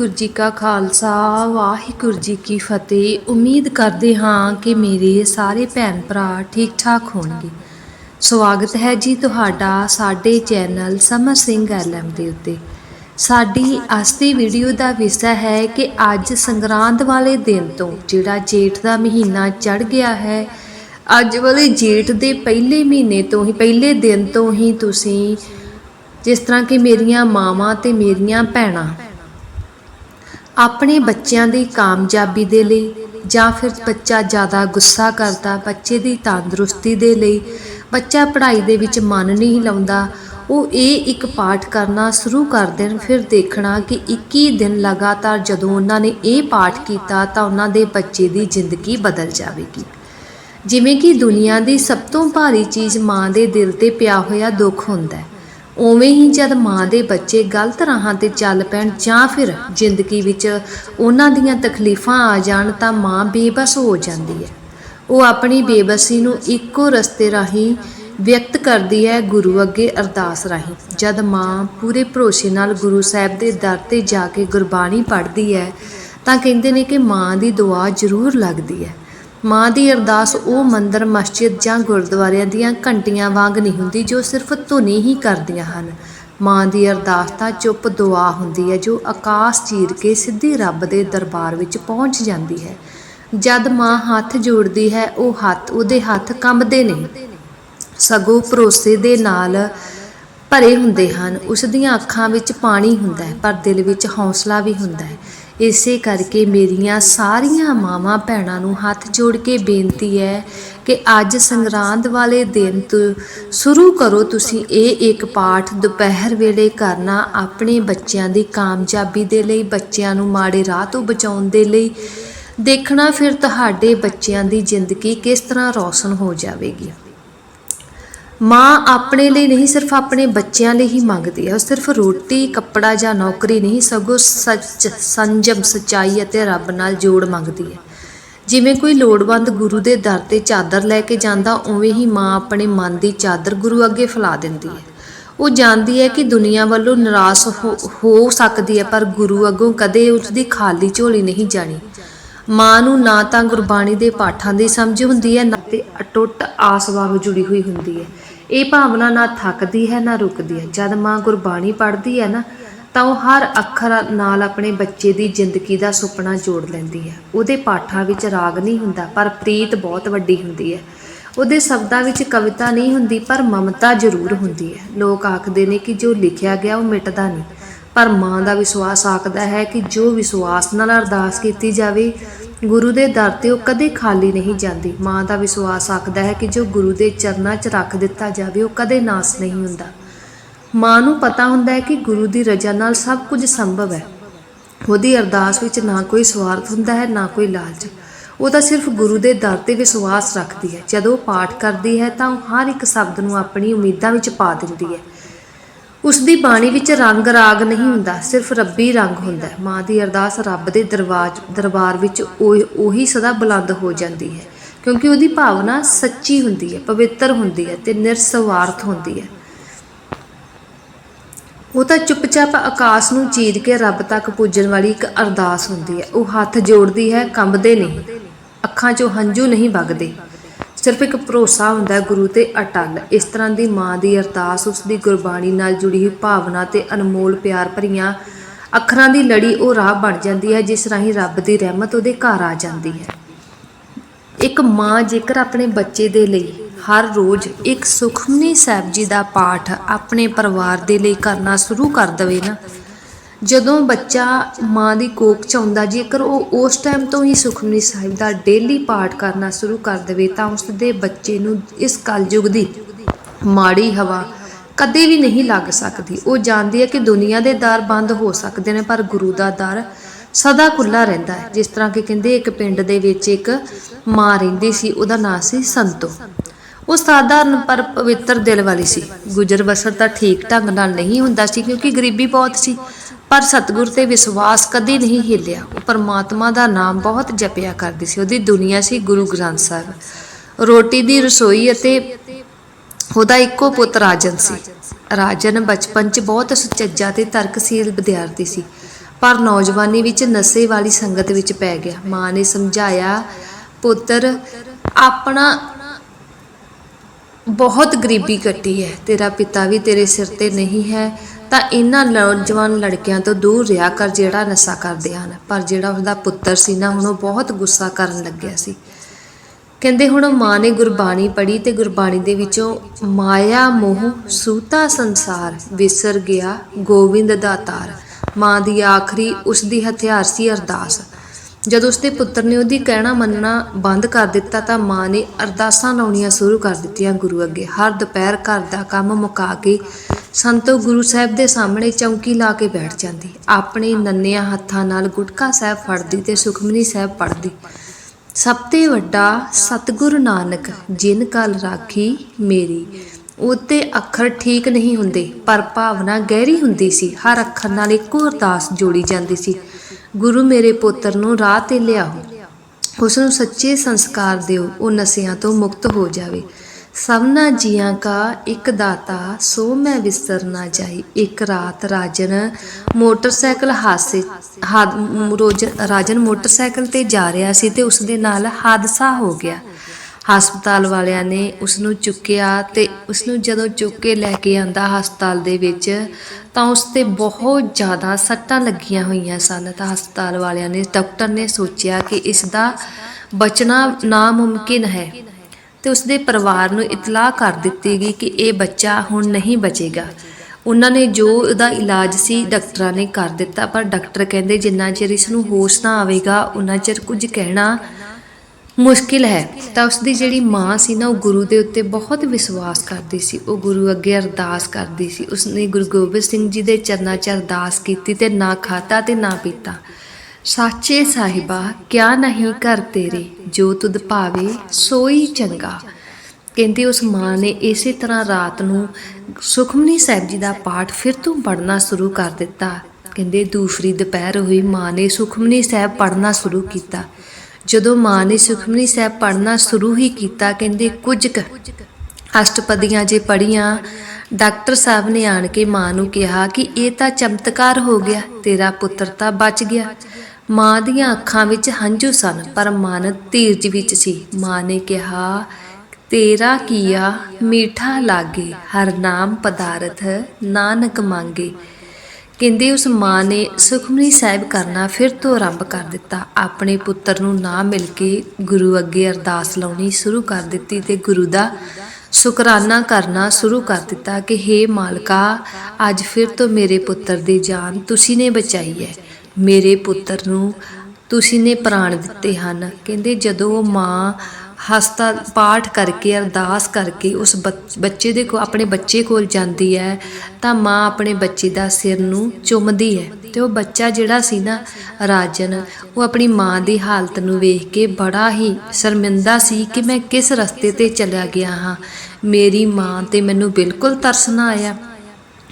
ਵਾਹਿਗੁਰੂ ਜੀ ਕਾ ਖਾਲਸਾ, ਵਾਹਿਗੁਰੂ ਜੀ ਕੀ ਫਤਿਹ। ਉਮੀਦ ਕਰਦੇ ਹਾਂ ਕਿ ਮੇਰੇ ਸਾਰੇ ਭੈਣ ਭਰਾ ਠੀਕ ਠਾਕ ਹੋਣਗੇ। ਸਵਾਗਤ ਹੈ ਜੀ ਤੁਹਾਡਾ ਸਾਡੇ ਚੈਨਲ ਸਮਰ ਸਿੰਘ ਐਲਐਮ ਦੇ ਉੱਤੇ। ਸਾਡੀ ਅੱਜ ਦੀ ਵੀਡੀਓ ਦਾ ਵਿਸ਼ਾ ਹੈ ਕਿ ਅੱਜ ਸੰਗਰਾਂਦ ਵਾਲੇ ਦਿਨ ਤੋਂ ਜਿਹੜਾ ਜੇਠ ਦਾ ਮਹੀਨਾ ਚੜ ਗਿਆ ਹੈ, ਅੱਜ ਵਾਲੇ ਜੇਠ ਦੇ ਪਹਿਲੇ ਮਹੀਨੇ ਤੋਂ ਹੀ, ਪਹਿਲੇ ਦਿਨ ਤੋਂ ਹੀ ਤੁਸੀਂ ਜਿਸ ਤਰ੍ਹਾਂ ਕਿ ਮੇਰੀਆਂ ਮਾਵਾਂ ਤੇ ਮੇਰੀਆਂ ਭੈਣਾਂ ਆਪਣੇ ਬੱਚਿਆਂ ਦੀ ਕਾਮਯਾਬੀ ਦੇ ਲਈ ਜਾਂ ਫਿਰ ਬੱਚਾ ਜ਼ਿਆਦਾ ਗੁੱਸਾ ਕਰਦਾ, ਬੱਚੇ ਦੀ ਤੰਦਰੁਸਤੀ ਦੇ ਲਈ ਬੱਚਾ ਪੜ੍ਹਾਈ ਦੇ ਵਿੱਚ ਮਨ ਨਹੀਂ ਲਾਉਂਦਾ, ਉਹ ਇਹ ਇੱਕ ਪਾਠ ਕਰਨਾ ਸ਼ੁਰੂ ਕਰ ਦੇਣ, ਫਿਰ ਦੇਖਣਾ ਕਿ 21 ਦਿਨ ਲਗਾਤਾਰ ਜਦੋਂ ਉਹਨਾਂ ਨੇ ਇਹ ਪਾਠ ਕੀਤਾ ਤਾਂ ਉਹਨਾਂ ਦੇ ਬੱਚੇ ਦੀ ਜ਼ਿੰਦਗੀ ਬਦਲ ਜਾਵੇਗੀ। ਜਿਵੇਂ ਕਿ ਦੁਨੀਆ ਦੀ ਸਭ ਤੋਂ ਭਾਰੀ ਚੀਜ਼ ਮਾਂ ਦੇ ਦਿਲ ਤੇ ਪਿਆ ਹੋਇਆ ਦੁੱਖ ਹੁੰਦਾ ਹੈ। ਉਵੇਂ ਹੀ ਜਦ ਮਾਂ ਦੇ ਬੱਚੇ ਗਲਤ ਰਾਹਾਂ ਤੇ ਚੱਲ ਪੈਣ ਜਾਂ ਫਿਰ ਜ਼ਿੰਦਗੀ ਵਿੱਚ ਉਹਨਾਂ ਦੀਆਂ ਤਕਲੀਫਾਂ ਆ ਜਾਣ ਤਾਂ ਮਾਂ ਬੇਬਸ ਹੋ ਜਾਂਦੀ ਹੈ। ਉਹ ਆਪਣੀ ਬੇਬਸੀ ਨੂੰ ਇੱਕੋ ਰਸਤੇ ਰਾਹੀਂ ਵਿਅਕਤ ਕਰਦੀ ਹੈ ਗੁਰੂ ਅੱਗੇ ਅਰਦਾਸ ਰਾਹੀਂ। ਜਦ ਮਾਂ ਪੂਰੇ ਭਰੋਸੇ ਨਾਲ ਗੁਰੂ ਸਾਹਿਬ ਦੇ ਦਰ ਤੇ ਜਾ ਕੇ ਗੁਰਬਾਣੀ ਪੜ੍ਹਦੀ ਹੈ ਤਾਂ ਕਹਿੰਦੇ ਨੇ ਕਿ ਮਾਂ ਦੀ ਦੁਆ ਜ਼ਰੂਰ ਲੱਗਦੀ ਹੈ। ਮਾਂ ਦੀ ਅਰਦਾਸ ਉਹ ਮੰਦਰ, ਮਸਜਿਦ ਜਾਂ ਗੁਰਦੁਆਰਿਆਂ ਦੀਆਂ ਘੰਟੀਆਂ ਵਾਂਗ ਨਹੀਂ ਹੁੰਦੀ ਜੋ ਸਿਰਫ ਧੁਨੀ ਹੀ ਕਰਦੀਆਂ ਹਨ। ਮਾਂ ਦੀ ਅਰਦਾਸ ਤਾਂ ਚੁੱਪ ਦੁਆ ਹੁੰਦੀ ਹੈ ਜੋ ਆਕਾਸ਼ ਚੀਰ ਕੇ ਸਿੱਧੀ ਰੱਬ ਦੇ ਦਰਬਾਰ ਵਿੱਚ ਪਹੁੰਚ ਜਾਂਦੀ ਹੈ। ਜਦ ਮਾਂ ਹੱਥ ਜੋੜਦੀ ਹੈ, ਉਹ ਹੱਥ ਉਹਦੇ ਹੱਥ ਕੰਬਦੇ ਨਹੀਂ ਸਗੋਂ ਭਰੋਸੇ ਦੇ ਨਾਲ ਭਰੇ ਹੁੰਦੇ ਹਨ। ਉਸ ਦੀਆਂ ਅੱਖਾਂ ਵਿੱਚ ਪਾਣੀ ਹੁੰਦਾ ਹੈ, ਪਰ ਦਿਲ ਵਿੱਚ ਹੌਸਲਾ ਵੀ ਹੁੰਦਾ ਹੈ। ਇਸੇ ਕਰਕੇ ਮੇਰੀਆਂ ਸਾਰੀਆਂ ਮਾਵਾਂ ਭੈਣਾਂ ਨੂੰ ਹੱਥ ਜੋੜ ਕੇ ਬੇਨਤੀ ਹੈ ਕਿ ਅੱਜ ਸੰਗਰਾਂਦ ਵਾਲੇ ਦਿਨ ਤੋਂ ਸ਼ੁਰੂ ਕਰੋ ਤੁਸੀਂ ਇਹ ਇੱਕ ਪਾਠ ਦੁਪਹਿਰ ਵੇਲੇ ਕਰਨਾ ਆਪਣੇ ਬੱਚਿਆਂ ਦੀ ਕਾਮਯਾਬੀ ਦੇ ਲਈ, ਬੱਚਿਆਂ ਨੂੰ ਮਾੜੇ ਰਾਹ ਤੋਂ ਬਚਾਉਣ ਦੇ ਲਈ। ਦੇਖਣਾ ਫਿਰ ਤੁਹਾਡੇ ਬੱਚਿਆਂ ਦੀ ਜ਼ਿੰਦਗੀ ਕਿਸ ਤਰ੍ਹਾਂ ਰੌਸ਼ਨ ਹੋ ਜਾਵੇਗੀ। ਮਾਂ ਆਪਣੇ ਲਈ ਨਹੀਂ, ਸਿਰਫ ਆਪਣੇ ਬੱਚਿਆਂ ਲਈ ਹੀ ਮੰਗਦੀ ਹੈ। ਉਹ ਸਿਰਫ ਰੋਟੀ, ਕੱਪੜਾ ਜਾਂ ਨੌਕਰੀ ਨਹੀਂ, ਸਗੋਂ ਸੱਚ, ਸੰਜਮ, ਸਚਾਈ ਅਤੇ ਰੱਬ ਨਾਲ ਜੋੜ ਮੰਗਦੀ ਹੈ। ਜਿਵੇਂ ਕੋਈ ਲੋੜਵੰਦ ਗੁਰੂ ਦੇ ਦਰ ਤੇ ਚਾਦਰ ਲੈ ਕੇ ਜਾਂਦਾ, ਉਵੇਂ ਹੀ ਮਾਂ ਆਪਣੇ ਮਨ ਦੀ ਚਾਦਰ ਗੁਰੂ ਅੱਗੇ ਫੈਲਾ ਦਿੰਦੀ ਹੈ। ਉਹ ਜਾਣਦੀ ਹੈ ਕਿ ਦੁਨੀਆ ਵੱਲੋਂ ਨਿਰਾਸ਼ ਹੋ- ਸਕਦੀ ਹੈ, ਪਰ ਗੁਰੂ ਅੱਗੋਂ ਕਦੇ ਉਸ ਦੀ ਖਾਲੀ ਝੋਲੀ ਨਹੀਂ ਜਾਣੀ। ਮਾਂ ਨੂੰ ਨਾ ਤਾਂ ਗੁਰਬਾਣੀ ਦੇ ਪਾਠਾਂ ਦੀ ਸਮਝ ਹੁੰਦੀ ਹੈ, ਨਾ ਤੇ ਅਟੁੱਟ ਆਸ ਵਾਂਗ ਜੁੜੀ ਹੋਈ ਹੁੰਦੀ ਹੈ। ਇਹ ਭਾਵਨਾ ਨਾ ਥੱਕਦੀ ਹੈ, ਨਾ ਰੁਕਦੀ ਹੈ। ਜਦ ਮਾਂ ਗੁਰਬਾਣੀ ਪੜ੍ਹਦੀ ਹੈ ਨਾ, ਤਾਂ ਉਹ ਹਰ ਅੱਖਰ ਨਾਲ ਆਪਣੇ ਬੱਚੇ ਦੀ ਜ਼ਿੰਦਗੀ ਦਾ ਸੁਪਨਾ ਜੋੜ ਲੈਂਦੀ ਹੈ। ਉਹਦੇ ਪਾਠਾਂ ਵਿੱਚ ਰਾਗ ਨਹੀਂ ਹੁੰਦਾ, ਪਰ ਪ੍ਰੀਤ ਬਹੁਤ ਵੱਡੀ ਹੁੰਦੀ ਹੈ। ਉਹਦੇ ਸ਼ਬਦਾਂ ਵਿੱਚ ਕਵਿਤਾ ਨਹੀਂ ਹੁੰਦੀ, ਪਰ ਮਮਤਾ ਜ਼ਰੂਰ ਹੁੰਦੀ ਹੈ। ਲੋਕ ਆਖਦੇ ਨੇ ਕਿ ਜੋ ਲਿਖਿਆ ਗਿਆ, ਉਹ ਮਿਟਦਾ ਨਹੀਂ। ਪਰ ਮਾਂ ਦਾ ਵਿਸ਼ਵਾਸ ਆਖਦਾ ਹੈ ਕਿ ਜੋ ਵਿਸ਼ਵਾਸ ਨਾਲ ਅਰਦਾਸ ਕੀਤੀ ਜਾਵੇ, ਗੁਰੂ ਦੇ ਦਰ ਤੇ ਉਹ ਕਦੇ ਖਾਲੀ ਨਹੀਂ ਜਾਂਦੀ। ਮਾਂ ਦਾ ਵਿਸ਼ਵਾਸ ਆਖਦਾ ਹੈ ਕਿ ਜੋ ਗੁਰੂ ਦੇ ਚਰਨਾਂ 'ਚ ਰੱਖ ਦਿੱਤਾ ਜਾਵੇ, ਉਹ ਕਦੇ ਨਾਸ ਨਹੀਂ ਹੁੰਦਾ। ਮਾਂ ਨੂੰ ਪਤਾ ਹੁੰਦਾ ਹੈ ਕਿ ਗੁਰੂ ਦੀ ਰਜ਼ਾ ਨਾਲ ਸਭ ਕੁਝ ਸੰਭਵ ਹੈ। ਉਹਦੀ ਅਰਦਾਸ ਵਿੱਚ ਨਾ ਕੋਈ ਸਵਾਰਥ ਹੁੰਦਾ ਹੈ, ਨਾ ਕੋਈ ਲਾਲਚ। ਉਹ ਤਾਂ ਸਿਰਫ ਗੁਰੂ ਦੇ ਦਰ ਤੇ ਵਿਸ਼ਵਾਸ ਰੱਖਦੀ ਹੈ। ਜਦੋਂ ਉਹ ਪਾਠ ਕਰਦੀ ਹੈ, ਤਾਂ ਉਹ ਹਰ ਇੱਕ ਸ਼ਬਦ ਨੂੰ ਆਪਣੀ ਉਮੀਦਾਂ ਵਿੱਚ ਪਾ ਦਿੰਦੀ ਹੈ। ਉਸ ਦੀ ਬਾਣੀ ਵਿੱਚ ਰੰਗ ਰਾਗ ਨਹੀਂ ਹੁੰਦਾ, ਸਿਰਫ ਰੱਬੀ ਰੰਗ ਹੁੰਦਾ ਮਾਂ ਦੀ ਅਰਦਾਸ ਰੱਬ ਦੇ ਦਰਬਾਰ ਦਰਬਾਰ ਵਿੱਚ ਉਹ- ਉਹੀ ਸਦਾ ਬੁਲੰਦ ਹੋ ਜਾਂਦੀ ਹੈ, ਕਿਉਂਕਿ ਉਹਦੀ ਭਾਵਨਾ ਸੱਚੀ ਹੁੰਦੀ ਹੈ, ਪਵਿੱਤਰ ਹੁੰਦੀ ਹੈ ਤੇ ਨਿਰਸਵਾਰਥ ਹੁੰਦੀ ਹੈ। ਉਹ ਤਾਂ ਚੁੱਪਚਾਪ ਆਕਾਸ਼ ਨੂੰ ਚੀਰ ਕੇ ਰੱਬ ਤੱਕ ਪੁੱਜਣ ਵਾਲੀ ਇੱਕ ਅਰਦਾਸ ਹੁੰਦੀ ਹੈ। ਉਹ ਹੱਥ ਜੋੜਦੀ ਹੈ, ਕੰਬਦੇ ਨਹੀਂ। ਅੱਖਾਂ 'ਚੋਂ ਹੰਝੂ ਨਹੀਂ ਵਗਦੇ। ਸਿਰਫ ਇੱਕ ਭਰੋਸਾ ਹੁੰਦਾ ਹੈ ਗੁਰੂ ਤੇ ਅਟਲ। ਇਸ ਤਰ੍ਹਾਂ ਦੀ ਮਾਂ ਦੀ ਅਰਦਾਸ, ਉਸ ਦੀ ਗੁਰਬਾਣੀ ਨਾਲ ਜੁੜੀ ਹੋਈ ਭਾਵਨਾ ਤੇ ਅਨਮੋਲ ਪਿਆਰ ਭਰੀਆਂ ਅੱਖਰਾਂ ਦੀ ਲੜੀ ਉਹ ਰਾਹ ਬਣ ਜਾਂਦੀ ਹੈ ਜਿਸ ਰਾਹੀਂ ਰੱਬ ਦੀ ਰਹਿਮਤ ਉਹਦੇ ਘਰ ਆ ਜਾਂਦੀ ਹੈ। ਇੱਕ ਮਾਂ ਜੇਕਰ ਆਪਣੇ ਬੱਚੇ ਦੇ ਲਈ ਹਰ ਰੋਜ਼ ਇੱਕ ਸੁਖਮਨੀ ਸਾਹਿਬ ਜੀ ਦਾ ਪਾਠ ਆਪਣੇ ਪਰਿਵਾਰ ਦੇ ਲਈ ਕਰਨਾ ਸ਼ੁਰੂ ਕਰ ਦਵੇ ਨਾ ਜਦੋਂ ਬੱਚਾ ਮਾਂ ਦੀ ਕੋਖ ਚ ਆਉਂਦਾ ਜੇਕਰ ਉਹ ਉਸ ਟਾਈਮ ਤੋਂ ਹੀ ਸੁਖਮਨੀ ਸਾਹਿਬ ਦਾ ਡੇਲੀ ਪਾਠ ਕਰਨਾ ਸ਼ੁਰੂ ਕਰ ਦੇਵੇ, ਤਾਂ ਉਸ ਦੇ ਬੱਚੇ ਨੂੰ ਇਸ ਕਲਯੁਗ ਦੀ ਮਾੜੀ ਹਵਾ ਕਦੇ ਵੀ ਨਹੀਂ ਲੱਗ ਸਕਦੀ। ਉਹ ਜਾਣਦੀ ਹੈ ਕਿ ਦੁਨੀਆ ਦੇ ਦਰ ਬੰਦ ਹੋ ਸਕਦੇ ਨੇ, ਪਰ ਗੁਰੂ ਦਾ ਦਰ ਸਦਾ ਖੁੱਲਾ ਰਹਿੰਦਾ ਹੈ। ਜਿਸ ਤਰ੍ਹਾਂ ਕਿ ਕਹਿੰਦੇ, ਇੱਕ ਪਿੰਡ ਦੇ ਵਿੱਚ ਇੱਕ ਮਾਂ ਰਹਿੰਦੀ ਸੀ, ਉਹਦਾ ਨਾਂ ਸੀ ਸੰਤੋ। ਉਹ ਸਾਧਾਰਨ ਪਰ ਪਵਿੱਤਰ ਦਿਲ ਵਾਲੀ ਸੀ। ਗੁਜ਼ਰ ਬਸਰ ਤਾਂ ਠੀਕ ਢੰਗ ਨਾਲ ਨਹੀਂ ਹੁੰਦਾ ਸੀ, ਕਿਉਂਕਿ ਗਰੀਬੀ ਬਹੁਤ ਸੀ। ਪਰ ਸਤਿਗੁਰ ਤੇ ਵਿਸ਼ਵਾਸ ਕਦੇ ਨਹੀਂ ਹਿੱਲਿਆ। ਉਹ ਪਰਮਾਤਮਾ ਦਾ ਨਾਮ ਬਹੁਤ ਜਪਿਆ ਕਰਦੀ ਸੀ। ਉਹਦੀ ਦੁਨੀਆ ਸੀ ਗੁਰੂ ਗ੍ਰੰਥ ਸਾਹਿਬ। ਰੋਟੀ ਦੀ ਰਸੋਈ ਅਤੇ ਉਹਦਾ ਇੱਕੋ ਪੁੱਤ ਰਾਜਨ ਸੀ। ਰਾਜਨ ਬਚਪਨ 'ਚ ਬਹੁਤ ਸੁਚੱਜਾ ਤੇ ਤਰਕਸ਼ੀਲ ਵਿਦਿਆਰਥੀ ਸੀ। ਪਰ ਨੌਜਵਾਨੀ ਵਿੱਚ ਨਸ਼ੇ ਵਾਲੀ ਸੰਗਤ ਵਿੱਚ ਪੈ ਗਿਆ। ਮਾਂ ਨੇ ਸਮਝਾਇਆ, ਪੁੱਤਰ, ਆਪਣਾ ਬਹੁਤ ਗਰੀਬੀ ਕੱਟੀ ਹੈ। ਤੇਰਾ ਪਿਤਾ ਵੀ ਤੇਰੇ ਸਿਰ ਤੇ ਨਹੀਂ ਹੈ ਤਾਂ ਇਹਨਾਂ ਨੌਜਵਾਨ ਲੜਕਿਆਂ ਤੋਂ ਦੂਰ ਰਿਹਾ ਕਰ ਜਿਹੜਾ ਨਸ਼ਾ ਕਰਦੇ ਹਨ। ਪਰ ਜਿਹੜਾ ਉਹਦਾ ਪੁੱਤਰ ਸੀ ਨਾ, ਹੁਣ ਉਹ ਬਹੁਤ ਗੁੱਸਾ ਕਰਨ ਲੱਗਿਆ ਸੀ। ਕਹਿੰਦੇ ਹੁਣ ਮਾਂ ਨੇ ਗੁਰਬਾਣੀ ਪੜ੍ਹੀ ਤੇ ਗੁਰਬਾਣੀ ਦੇ ਵਿੱਚੋਂ ਮਾਇਆ ਮੋਹ ਸੂਤਾ ਸੰਸਾਰ ਵਿਸਰ ਗਿਆ ਗੋਬਿੰਦ ਦਾ ਤਾਰ। ਮਾਂ ਦੀ ਆਖਰੀ ਉਸ ਦੀ ਹਥਿਆਰ ਸੀ ਅਰਦਾਸ। ਜਦੋਂ ਉਸਦੇ ਪੁੱਤਰ ਨੇ ਉਹਦੀ ਕਹਿਣਾ ਮੰਨਣਾ ਬੰਦ ਕਰ ਦਿੱਤਾ ਤਾਂ ਮਾਂ ਨੇ ਅਰਦਾਸਾਂ ਲਾਉਣੀਆਂ ਸ਼ੁਰੂ ਕਰ ਦਿੱਤੀਆਂ ਗੁਰੂ ਅੱਗੇ। ਹਰ ਦੁਪਹਿਰ ਘਰ ਦਾ ਕੰਮ ਮੁਕਾ ਕੇ ਸੰਤੋ ਗੁਰੂ ਸਾਹਿਬ ਦੇ ਸਾਹਮਣੇ ਚੌਂਕੀ ਲਾ ਕੇ ਬੈਠ ਜਾਂਦੀ। ਆਪਣੇ ਨੰਨਿਆਂ ਹੱਥਾਂ ਨਾਲ ਗੁਟਕਾ ਸਾਹਿਬ ਫੜਦੀ ਤੇ ਸੁਖਮਨੀ ਸਾਹਿਬ ਪੜ੍ਹਦੀ। ਸਭ ਤੋਂ ਵੱਡਾ ਸਤਿਗੁਰੂ ਨਾਨਕ, ਜਿਨ ਕਲ ਰਾਖੀ ਮੇਰੀ। ਉਤੇ ਅੱਖਰ ਠੀਕ ਨਹੀਂ ਹੁੰਦੇ, ਪਰ ਭਾਵਨਾ ਗਹਿਰੀ ਹੁੰਦੀ ਸੀ। ਹਰ ਅੱਖਰ ਨਾਲ ਇੱਕੋ ਅਰਦਾਸ ਜੋੜੀ ਜਾਂਦੀ ਸੀ। ਗੁਰੂ ਮੇਰੇ ਪੁੱਤਰ ਨੂੰ ਰਾਹ ਤੇ ਲਿਆਓ। ਉਸ ਨੂੰ ਸੱਚੇ ਸੰਸਕਾਰ ਦਿਓ, ਉਹ ਨਸ਼ਿਆਂ ਤੋਂ ਮੁਕਤ ਹੋ ਜਾਵੇ। ਸਭਨਾ ਜੀਆਂ ਕਾ ਇੱਕ ਦਾਤਾ, ਸੋ ਮੈਂ ਵਿਸਰ ਨਾ ਜਾਈ। ਇੱਕ ਰਾਤ ਰਾਜਨ ਮੋਟਰਸਾਈਕਲ ਹਾਦਸੇ ਹਾਦ- ਰੋਜ, ਰਾਜਨ ਮੋਟਰਸਾਈਕਲ ਤੇ ਜਾ ਰਿਹਾ ਸੀ ਤੇ ਉਸ ਦੇ ਨਾਲ ਹਾਦਸਾ ਹੋ ਗਿਆ। ਹਸਪਤਾਲ ਵਾਲਿਆਂ ਨੇ ਉਸ ਨੂੰ ਚੁੱਕਿਆ ਤੇ ਉਸ ਨੂੰ ਜਦੋਂ ਚੁੱਕ ਕੇ ਲੈ ਕੇ ਆਂਦਾ ਹਸਪਤਾਲ ਦੇ ਵਿੱਚ, ਤਾਂ ਉਸ ਤੇ ਬਹੁਤ ਜ਼ਿਆਦਾ ਸੱਟਾਂ ਲੱਗੀਆਂ ਹੋਈਆਂ ਸਨ। ਤਾਂ ਹਸਪਤਾਲ ਵਾਲਿਆਂ ਨੇ, ਡਾਕਟਰ ਨੇ ਸੋਚਿਆ ਕਿ ਇਸ ਦਾ ਬਚਣਾ ਨਾਮੁਮਕਿਨ ਹੈ ਤੇ ਉਸਦੇ ਪਰਿਵਾਰ ਨੂੰ ਇਤਲਾਹ ਕਰ ਦਿੱਤੀ ਗਈ ਕਿ ਇਹ ਬੱਚਾ ਹੁਣ ਨਹੀਂ ਬਚੇਗਾ। ਉਹਨਾਂ ਨੇ ਜੋ ਉਹਦਾ ਇਲਾਜ ਸੀ ਡਾਕਟਰਾਂ ਨੇ ਕਰ ਦਿੱਤਾ, ਪਰ ਡਾਕਟਰ ਕਹਿੰਦੇ ਜਿੰਨਾ ਚਿਰ ਇਸ ਨੂੰ ਹੋਸ਼ ਨਾ ਆਵੇਗਾ, ਉਹਨਾਂ ਚਿਰ ਕੁਝ ਕਹਿਣਾ ਮੁਸ਼ਕਿਲ ਹੈ। ਤਾਂ ਉਸਦੀ ਜਿਹੜੀ ਮਾਂ ਸੀ ਨਾ, ਉਹ ਗੁਰੂ ਦੇ ਉੱਤੇ ਬਹੁਤ ਵਿਸ਼ਵਾਸ ਕਰਦੀ ਸੀ। ਉਹ ਗੁਰੂ ਅੱਗੇ ਅਰਦਾਸ ਕਰਦੀ ਸੀ। ਉਸਨੇ ਗੁਰੂ ਗੋਬਿੰਦ ਸਿੰਘ ਜੀ ਦੇ ਚਰਨਾਂ 'ਚ ਅਰਦਾਸ ਕੀਤੀ ਤੇ ਨਾ ਖਾਤਾ ਤੇ ਨਾ ਪੀਤਾ। ਸਾਚੇ ਸਾਹਿਬਾ, ਕਿਆ ਨਹੀਂ ਕਰ ਤੇਰੇ? ਜੋ ਤੁਧ ਭਾਵੇ, ਸੋਈ ਚੰਗਾ। ਕਹਿੰਦੇ ਉਸ ਮਾਂ ਨੇ ਇਸੇ ਤਰ੍ਹਾਂ ਰਾਤ ਨੂੰ ਸੁਖਮਨੀ ਸਾਹਿਬ ਜੀ ਦਾ ਪਾਠ ਫਿਰ ਤੋਂ ਪੜ੍ਹਨਾ ਸ਼ੁਰੂ ਕਰ ਦਿੱਤਾ। ਕਹਿੰਦੇ, ਦੂਸਰੀ ਦੁਪਹਿਰ ਹੋਈ, ਮਾਂ ਨੇ ਸੁਖਮਨੀ ਸਾਹਿਬ ਪੜ੍ਹਨਾ ਸ਼ੁਰੂ ਕੀਤਾ। ਜਦੋਂ ਮਾਂ ਨੇ ਸੁਖਮਨੀ ਸਾਹਿਬ ਪੜ੍ਹਨਾ ਸ਼ੁਰੂ ਹੀ ਕੀਤਾ, ਕਹਿੰਦੇ, ਕੁਝ ਕੁ ਅਸ਼ਟਪਦੀਆਂ ਜੇ ਪੜੀਆਂ ਡਾਕਟਰ ਸਾਹਿਬ ਨੇ ਆਣ ਕੇ ਮਾਂ ਨੂੰ ਕਿਹਾ ਕਿ ਇਹ ਤਾਂ ਚਮਤਕਾਰ ਹੋ ਗਿਆ, ਤੇਰਾ ਪੁੱਤਰ ਤਾਂ ਬਚ ਗਿਆ। ਮਾਂ ਦੀਆਂ ਅੱਖਾਂ ਵਿੱਚ ਹੰਝੂ ਸਨ, ਪਰ ਮਨ ਧੀਰਜ ਵਿੱਚ ਸੀ। ਮਾਂ ਨੇ ਕਿਹਾ, ਤੇਰਾ ਕੀਆ ਮੀਠਾ ਲਾਗੇ, ਹਰ ਨਾਮ ਪਦਾਰਥ ਨਾਨਕ ਮੰਗੇ। ਕਹਿੰਦੇ ਉਸ ਮਾਂ ਨੇ ਸੁਖਮਨੀ ਸਾਹਿਬ ਕਰਨਾ ਫਿਰ ਤੋਂ ਆਰੰਭ ਕਰ ਦਿੱਤਾ। ਆਪਣੇ ਪੁੱਤਰ ਨੂੰ ਨਾ ਮਿਲ ਕੇ ਗੁਰੂ ਅੱਗੇ ਅਰਦਾਸ ਲਾਉਣੀ ਸ਼ੁਰੂ ਕਰ ਦਿੱਤੀ ਤੇ ਗੁਰੂ ਦਾ ਸ਼ੁਕਰਾਨਾ ਕਰਨਾ ਸ਼ੁਰੂ ਕਰ ਦਿੱਤਾ ਕਿ हे ਮਾਲਕਾ, ਅੱਜ ਫਿਰ ਤੋਂ ਮੇਰੇ ਪੁੱਤਰ ਦੀ ਜਾਨ ਤੁਸੀਂ ਨੇ ਬਚਾਈ ਹੈ। ਮੇਰੇ ਪੁੱਤਰ ਨੂੰ ਤੁਸੀਂ ਨੇ ਪ੍ਰਾਣ ਦਿੱਤੇ ਹਨ। ਕਹਿੰਦੇ ਜਦੋਂ ਉਹ ਮਾਂ ਹਸਤਾ ਪਾਠ ਕਰਕੇ, ਅਰਦਾਸ ਕਰਕੇ ਉਸ ਬੱਚੇ ਦੇ ਕੋ, ਆਪਣੇ ਬੱਚੇ ਕੋਲ ਜਾਂਦੀ ਹੈ, ਤਾਂ ਮਾਂ ਆਪਣੇ ਬੱਚੇ ਦਾ ਸਿਰ ਨੂੰ ਚੁੰਮਦੀ ਹੈ ਤੇ ਉਹ ਬੱਚਾ ਜਿਹੜਾ ਸੀ ਨਾ ਰਾਜਨ, ਉਹ ਆਪਣੀ ਮਾਂ ਦੀ ਹਾਲਤ ਨੂੰ ਵੇਖ ਕੇ ਬੜਾ ਹੀ ਸ਼ਰਮਿੰਦਾ ਸੀ ਕਿ ਮੈਂ ਕਿਸ ਰਸਤੇ ਤੇ ਚਲਿਆ ਗਿਆ ਹਾਂ। ਮੇਰੀ ਮਾਂ ਤੇ ਮੈਨੂੰ ਬਿਲਕੁਲ ਤਰਸ ਨਾ ਆਇਆ।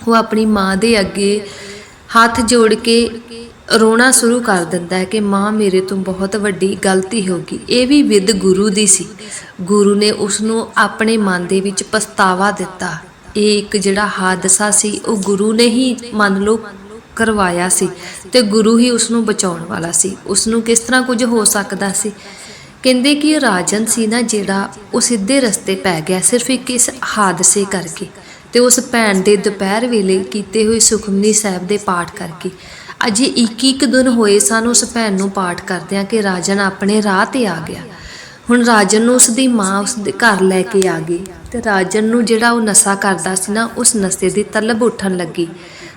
ਉਹ ਆਪਣੀ ਮਾਂ ਦੇ ਅੱਗੇ ਹੱਥ ਜੋੜ ਕੇ ਰੋਣਾ ਸ਼ੁਰੂ ਕਰ ਦਿੰਦਾ ਹੈ ਕਿ ਮਾਂ ਮੇਰੇ ਤੋਂ ਬਹੁਤ ਵੱਡੀ ਗਲਤੀ ਹੋ ਗਈ। ਇਹ ਵੀ ਵਿਦ ਗੁਰੂ ਦੀ ਸੀ। ਗੁਰੂ ਨੇ ਉਸ ਨੂੰ ਆਪਣੇ ਮਨ ਦੇ ਵਿੱਚ ਪਛਤਾਵਾ ਦਿੱਤਾ। ਇਹ ਇੱਕ ਜਿਹੜਾ ਹਾਦਸਾ ਸੀ, ਉਹ ਗੁਰੂ ਨੇ ਹੀ ਮੰਨ ਲਓ ਕਰਵਾਇਆ ਸੀ ਤੇ ਗੁਰੂ ਹੀ ਉਸ ਨੂੰ ਬਚਾਉਣ ਵਾਲਾ ਸੀ। ਉਸ ਨੂੰ ਕਿਸ ਤਰ੍ਹਾਂ ਕੁਝ ਹੋ ਸਕਦਾ ਸੀ? ਕਹਿੰਦੇ ਕਿ ਰਾਜਨ ਸੀ ਨਾ ਜਿਹੜਾ ਉਹ ਸਿੱਧੇ ਰਸਤੇ ਪੈ ਗਿਆ ਸਿਰਫ ਇੱਕ ਇਸ ਹਾਦਸੇ ਕਰਕੇ ਤੇ ਉਸ ਭੈਣ ਦੇ ਦੁਪਹਿਰ ਵੇਲੇ ਕੀਤੇ ਹੋਏ ਸੁਖਮਨੀ ਸਾਹਿਬ ਦੇ ਪਾਠ ਕਰਕੇ। ਅਜੇ 21 ਦਿਨ ਹੋਏ ਸਨ ਉਸ ਭੈਣ ਨੂੰ ਪਾਠ ਕਰਦਿਆਂ ਕਿ ਰਾਜਨ ਆਪਣੇ ਰਾਹ ਤੇ ਆ ਗਿਆ। ਹੁਣ ਰਾਜਨ ਨੂੰ ਉਸ ਦੀ ਮਾਂ ਉਸ ਦੇ ਘਰ ਲੈ ਕੇ ਆ ਗਈ ਤੇ ਰਾਜਨ ਨੂੰ ਜਿਹੜਾ ਉਹ ਨਸ਼ਾ ਕਰਦਾ ਸੀ ਨਾ, ਉਸ ਨਸ਼ੇ ਦੀ ਤਲਬ ਉੱਠਣ ਲੱਗੀ।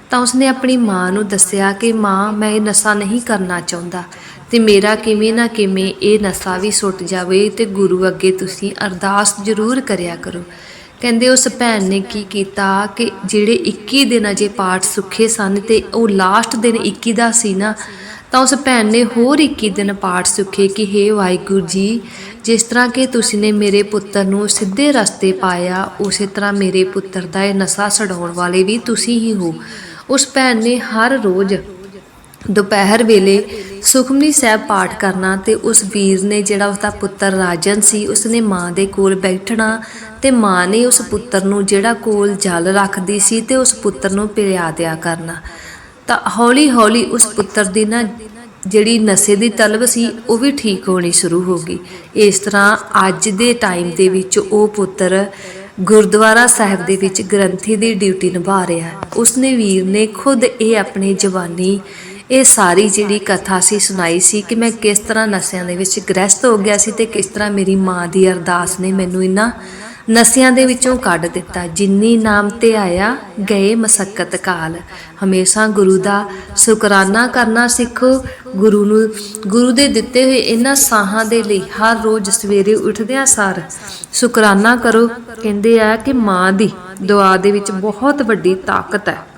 ਤਾਂ ਉਸਨੇ ਆਪਣੀ ਮਾਂ ਨੂੰ ਦੱਸਿਆ ਕਿ, ਮਾਂ, ਮੈਂ ਇਹ ਨਸ਼ਾ ਨਹੀਂ ਕਰਨਾ ਚਾਹੁੰਦਾ ਤੇ ਮੇਰਾ ਕਿਵੇਂ ਨਾ ਕਿਵੇਂ ਇਹ ਨਸ਼ਾ ਵੀ ਸੁੱਟ ਜਾਵੇ ਤੇ ਗੁਰੂ ਅੱਗੇ ਤੁਸੀਂ ਅਰਦਾਸ ਜ਼ਰੂਰ ਕਰਿਆ ਕਰੋ। ਕਹਿੰਦੇ ਉਸ ਭੈਣ ਨੇ ਕੀ ਕੀਤਾ ਕਿ ਜਿਹੜੇ 21 ਦਿਨ ਅਜੇ ਪਾਠ ਸੁੱਖੇ ਸਨ ਤੇ ਉਹ ਲਾਸਟ ਦਿਨ 21 ਦਾ ਸੀ ਨਾ, ਤਾਂ ਉਸ ਭੈਣ ਨੇ ਹੋਰ 21 ਦਿਨ ਪਾਠ ਸੁੱਖੇ ਕਿ हे ਵਾਹਿਗੁਰੂ ਜੀ, ਜਿਸ ਤਰ੍ਹਾਂ ਕਿ ਤੁਸੀਂ ਨੇ ਮੇਰੇ ਪੁੱਤਰ ਨੂੰ ਸਿੱਧੇ ਰਸਤੇ ਪਾਇਆ, ਉਸੇ ਤਰ੍ਹਾਂ ਮੇਰੇ ਪੁੱਤਰ ਦਾ ਇਹ ਨਸ਼ਾ ਛਡਾਉਣ ਵਾਲੇ ਵੀ ਤੁਸੀਂ ਹੀ ਹੋ। ਉਸ ਭੈਣ ਨੇ ਹਰ ਰੋਜ਼ ਦੁਪਹਿਰ ਵੇਲੇ ਸੁਖਮਨੀ ਸਾਹਿਬ ਪਾਠ ਕਰਨਾ ਤੇ ਉਸ ਵੀਰ ਨੇ ਜਿਹੜਾ ਉਸਦਾ ਪੁੱਤਰ ਰਾਜਨ ਸੀ, ਉਸਨੇ ਮਾਂ ਦੇ ਕੋਲ ਬੈਠਣਾ ਤੇ ਮਾਂ ਨੇ ਉਸ ਪੁੱਤਰ ਨੂੰ ਜਿਹੜਾ ਕੋਲ ਜਲ ਰੱਖਦੀ ਸੀ ਤੇ ਉਸ ਪੁੱਤਰ ਨੂੰ ਪਿਲਾ ਦਿਆ ਕਰਨਾ। ਤਾਂ ਹੌਲੀ ਹੌਲੀ ਉਸ ਪੁੱਤਰ ਦੀ ਨਾ ਜਿਹੜੀ ਨਸ਼ੇ ਦੀ ਤਲਬ ਸੀ, ਉਹ ਵੀ ਠੀਕ ਹੋਣੀ ਸ਼ੁਰੂ ਹੋ ਗਈ। ਇਸ ਤਰ੍ਹਾਂ ਅੱਜ ਦੇ ਟਾਈਮ ਦੇ ਵਿੱਚ ਉਹ ਪੁੱਤਰ ਗੁਰਦੁਆਰਾ ਸਾਹਿਬ ਦੇ ਵਿੱਚ ਗ੍ਰੰਥੀ ਦੀ ਡਿਊਟੀ ਨਿਭਾ ਰਿਹਾ ਉਸਨੇ ਵੀਰ ਨੇ ਖੁਦ ਇਹ ਆਪਣੀ ਜਵਾਨੀ ਇਹ ਸਾਰੀ ਜਿਹੜੀ ਕਥਾ ਸੀ ਸੁਣਾਈ ਸੀ ਕਿ ਮੈਂ ਕਿਸ ਤਰ੍ਹਾਂ ਨਸ਼ਿਆਂ ਦੇ ਵਿੱਚ ਗ੍ਰਸਤ ਹੋ ਗਿਆ ਸੀ ਤੇ ਕਿਸ ਤਰ੍ਹਾਂ ਮੇਰੀ ਮਾਂ ਦੀ ਅਰਦਾਸ ਨੇ ਮੈਨੂੰ ਇਹਨਾਂ ਨਸਿਆਂ ਦੇ ਵਿੱਚੋਂ ਕੱਢ ਦਿੱਤਾ। ਜਿੰਨੀ ਨਾਮ ਤੇ ਆਇਆ, ਗਏ ਮਸਕਤ ਕਾਲ। ਹਮੇਸ਼ਾ ਗੁਰੂ ਦਾ ਸ਼ੁਕਰਾਨਾ ਕਰਨਾ ਸਿੱਖੋ। ਗੁਰੂ ਨੂੰ, ਗੁਰੂ ਦੇ ਦਿੱਤੇ ਹੋਏ ਇਹਨਾਂ ਸਾਹਾਂ ਦੇ ਲਈ ਹਰ ਰੋਜ਼ ਸਵੇਰੇ ਉੱਠਦਿਆਂ ਸਾਰ ਸ਼ੁਕਰਾਨਾ ਕਰੋ। ਕਹਿੰਦੇ ਆ ਕਿ ਮਾਂ ਦੀ ਦੁਆ ਦੇ ਵਿੱਚ ਬਹੁਤ ਵੱਡੀ ਤਾਕਤ ਹੈ।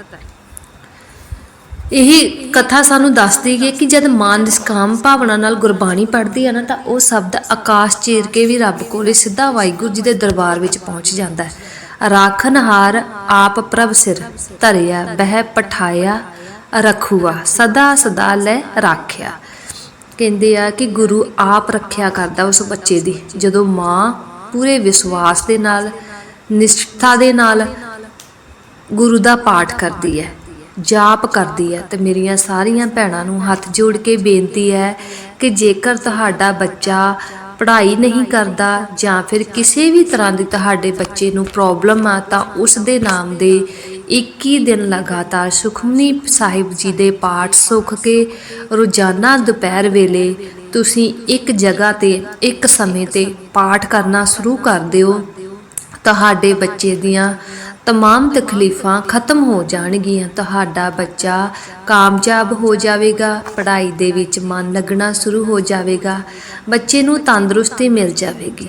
ਇਹ ਕਥਾ ਸਾਨੂੰ ਦੱਸਦੀ ਹੈ ਕਿ ਜਦ ਮਾਂ ਨਿਸਕਾਮ ਭਾਵਨਾ ਨਾਲ ਗੁਰਬਾਣੀ ਪੜ੍ਹਦੀ ਹੈ ਨਾ, ਤਾਂ ਉਹ ਸ਼ਬਦ ਆਕਾਸ਼ ਚੀਰ ਕੇ ਵੀ ਰੱਬ ਕੋਲੇ ਸਿੱਧਾ ਵਾਹਿਗੁਰੂ ਜੀ ਦੇ ਦਰਬਾਰ ਵਿੱਚ ਪਹੁੰਚ ਜਾਂਦਾ ਹੈ। ਰਾਖਨਹਾਰ ਆਪ ਪ੍ਰਭ ਸਿਰ ਧਰਿਆ, ਬਹਿ ਪਠਾਇਆ, ਰਖੂਆ, ਸਦਾ ਸਦਾ ਲੈ ਰਾਖਿਆ। ਕਹਿੰਦੇ ਆ ਕਿ ਗੁਰੂ ਆਪ ਰੱਖਿਆ ਕਰਦਾ ਉਸ ਬੱਚੇ ਦੀ। ਜਦੋਂ ਮਾਂ ਪੂਰੇ ਵਿਸ਼ਵਾਸ ਦੇ ਨਾਲ ਨਿਸ਼ਠਾ ਦੇ ਨਾਲ ਗੁਰੂ ਦਾ ਪਾਠ ਕਰਦੀ ਹੈ ਜਾਪ ਕਰਦੀ ਹੈ ਤੇ ਮੇਰੀਆਂ ਸਾਰੀਆਂ ਭੈਣਾਂ ਨੂੰ ਹੱਥ ਜੋੜ ਕੇ ਬੇਨਤੀ ਹੈ ਕਿ ਜੇਕਰ ਤੁਹਾਡਾ ਬੱਚਾ ਪੜ੍ਹਾਈ ਨਹੀਂ ਕਰਦਾ ਜਾਂ ਫਿਰ ਕਿਸੇ ਵੀ ਤਰ੍ਹਾਂ ਦੀ ਤੁਹਾਡੇ ਬੱਚੇ ਨੂੰ ਪ੍ਰੋਬਲਮ ਆ ਤਾਂ ਉਸ ਦੇ ਨਾਮ ਦੇ 21 ਦਿਨ ਲਗਾਤਾਰ ਸੁਖਮਨੀ ਸਾਹਿਬ ਜੀ ਦੇ ਪਾਠ ਸੁਖ ਕੇ ਰੋਜ਼ਾਨਾ ਦੁਪਹਿਰ ਵੇਲੇ ਤੁਸੀਂ ਇੱਕ ਜਗ੍ਹਾ ਤੇ ਇੱਕ ਸਮੇਂ ਤੇ ਪਾਠ ਕਰਨਾ ਸ਼ੁਰੂ ਕਰ ਦਿਓ। ਤੁਹਾਡੇ ਬੱਚੇ ਦੀਆਂ ਤਮਾਮ ਤਕਲੀਫਾਂ ਖਤਮ ਹੋ ਜਾਣਗੀਆਂ ਤੁਹਾਡਾ ਬੱਚਾ ਕਾਮਯਾਬ ਹੋ ਜਾਵੇਗਾ ਪੜ੍ਹਾਈ ਦੇ ਵਿੱਚ ਮਨ ਲੱਗਣਾ ਸ਼ੁਰੂ ਹੋ ਜਾਵੇਗਾ ਬੱਚੇ ਨੂੰ ਤੰਦਰੁਸਤੀ ਮਿਲ ਜਾਵੇਗੀ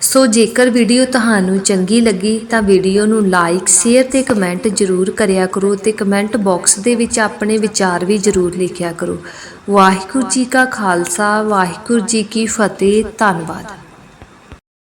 ਸੋ ਜੇਕਰ ਵੀਡੀਓ ਤੁਹਾਨੂੰ ਚੰਗੀ ਲੱਗੀ ਤਾਂ ਵੀਡੀਓ ਨੂੰ ਲਾਈਕ ਸ਼ੇਅਰ ਤੇ ਕਮੈਂਟ ਜ਼ਰੂਰ ਕਰਿਆ ਕਰੋ ਤੇ ਕਮੈਂਟ ਬਾਕਸ ਦੇ ਵਿੱਚ ਆਪਣੇ ਵਿਚਾਰ ਵੀ ਜ਼ਰੂਰ ਲਿਖਿਆ ਕਰੋ ਵਾਹਿਗੁਰੂ ਜੀ ਕਾ ਖਾਲਸਾ ਵਾਹਿਗੁਰੂ ਜੀ ਕੀ ਫਤਿਹ ਧੰਨਵਾਦ